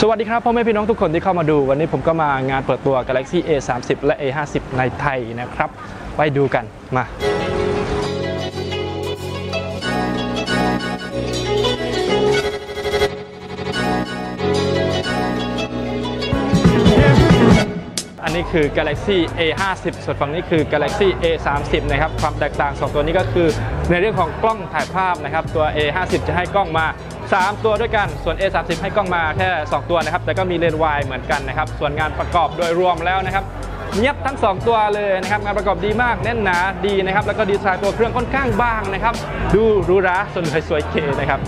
สวัสดีครับพ่อแม่พี่น้องทุกคนที่เข้ามาดู วันนี้ผมก็มางานเปิดตัว Galaxy A30 และ A50 ในไทยนะครับ ไปดูกันมาอันนี้คือ Galaxy A50 ส่วนฝั่งนี้คือ Galaxy A30 นะครับความแตกต่าง 2 ตัวนี้ก็คือในเรื่องของกล้องถ่ายภาพนะครับตัว A50 จะให้กล้องมา 3 ตัวด้วยกัน ส่วน A30 ให้กล้องมาแค่ 2 ตัวนะครับ แต่ก็มีเลนส์วายเหมือนกันนะครับ ส่วนงานประกอบโดยรวมแล้วนะครับเงียบทั้ง 2 ตัวเลยนะครับ งานประกอบดีมากแน่นหนาดีนะครับ แล้วก็ดีไซน์ตัวเครื่องค่อนข้างบางนะครับ ดูรูราสวยสวยเก๋นะครับ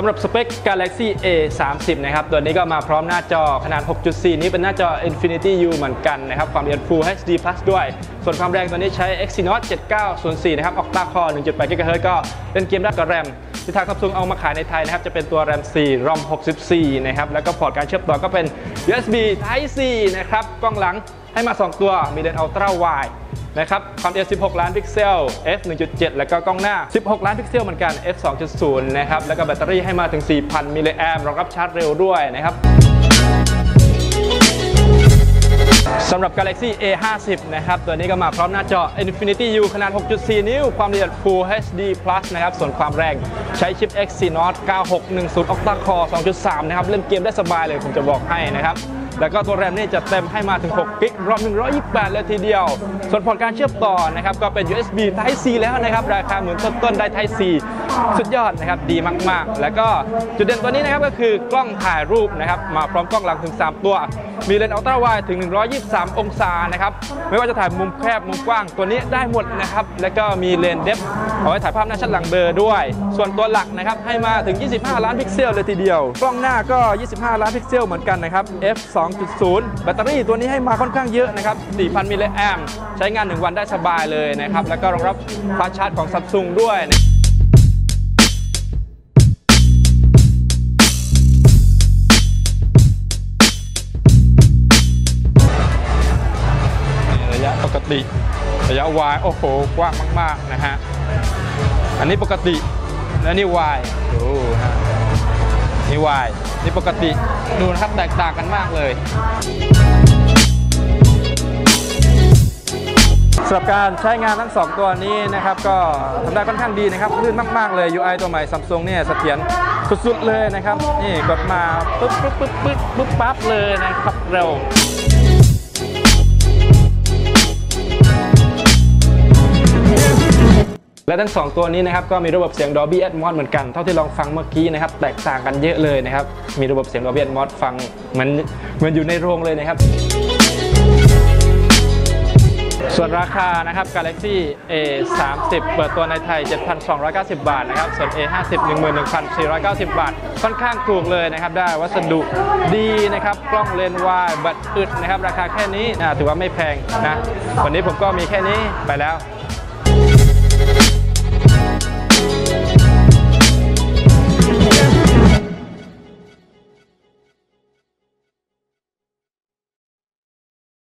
สำหรับสเปค Galaxy A30 นะครับ ตัวนี้ก็มาพร้อมหน้าจอขนาด 6.4 นี้เป็นหน้าจอ Infinity U เหมือนกันนะครับ ความละเอียด Full HD Plus ด้วย ส่วนความแรงตัวนี้ใช้ Exynos 7904 นะครับ Octa Core 1.8 GHz ก็เล่นเกมได้กับแรมที่ทาง Samsung เอามาขายในไทยนะครับ จะเป็นตัวแรม4 ROM 64 นะครับ แล้วก็พอร์ตการเชื่อมต่อก็เป็น USB Type C นะครับ กล้องหลังให้มา 2 ตัว มีเลนส์ Ultra Wide นะครับ ความละเอียด16 ล้านพิกเซล f 1.7 แล้วก็กล้องหน้า 16 ล้านพิกเซลเหมือนกัน f 2.0 นะครับ แล้วก็แบตเตอรี่ให้มาถึง 4,000 มิลลิแอมป์รองรับชาร์จเร็วด้วยนะครับสำหรับ Galaxy A50 นะครับ ตัวนี้ก็มาพร้อมหน้าจอ Infinity U ขนาด 6.4 นิ้ว ความละเอียด Full HD Plus นะครับ ส่วนความแรงใช้ชิป Exynos 9610 Octa Core 2.3 นะครับ เล่นเกมได้สบายเลย ผมจะบอกให้นะครับ แล้วก็ตัวแรมนี่จะเต็มให้มาถึง 6 กิกรอม128 เลยทีเดียว ส่วนพอร์ตการเชื่อมต่อนะครับก็เป็น USB Type C แล้วนะครับ ราคาเหมือนต้นๆได้ Type C สุดยอดนะครับดีมากๆ แล้วก็จุดเด่นตัวนี้นะครับก็คือกล้องถ่ายรูปนะครับมาพร้อมกล้องหลังถึง 3 ตัวมีเลนส์อัลตร้าไวถึง 123 องศานะครับ ไม่ว่าจะถ่ายมุมแคบมุมกว้างตัวนี้ได้หมดนะครับ แล้วก็มีเลนส์เดฟเอาไว้ถ่ายภาพหน้าชัดหลังเบลอด้วย ส่วนตัวหลักนะครับให้มาถึง 25 ล้านพิกเซลเลยทีเดียว กล้องหน้าก็ 25 ล้านพิกเซลเหมือนกันนะครับ f 2.0 แบตเตอรี่ตัวนี้ให้มาค่อนข้างเยอะนะครับ 4,000 มิลลิแอมใช้งาน 1 วันได้สบายเลยนะครับ แล้วก็รองรับฟาสต์ชาร์จของ Samsung ด้วยนะ ติระยะวายโอ้โหกว้างมากๆนะฮะอันนี้ปกติและนี่วายดูฮะนี่วายนี่ปกติดูนะครับแตกต่างกันมากเลยสำหรับการใช้งานทั้ง 2 ตัวนี้นะครับก็ทำได้ค่อนข้างดีนะครับลื่นมากๆเลย UI ตัวใหม่ Samsung เนี่ยเสถียรสุดๆเลยนะครับ นี่กดมาปึ๊บปึ๊บปึ๊บปึ๊บปึ๊บปั๊บเลยนะครับเร็ว และทั้ง 2 ตัวนี้นะครับก็มีระบบเสียง Dolby Atmos เหมือนกัน เท่าที่ลองฟังเมื่อกี้นะครับแตกต่างกันเยอะเลยนะครับ มีระบบเสียง Dolby Atmos ฟังเหมือนเหมือนอยู่ในโรงเลยนะครับ ส่วนราคานะครับ Galaxy A30 เปิดตัวในไทย 7,290 บาทนะครับ ส่วน A50 11,490 บาท ค่อนข้างถูกเลยนะครับ ได้วัสดุดีนะครับ กล้องเลนส์วายบัตรอึดนะครับ ราคาแค่นี้นะถือว่าไม่แพงนะ วันนี้ผมก็มีแค่นี้ไปแล้ว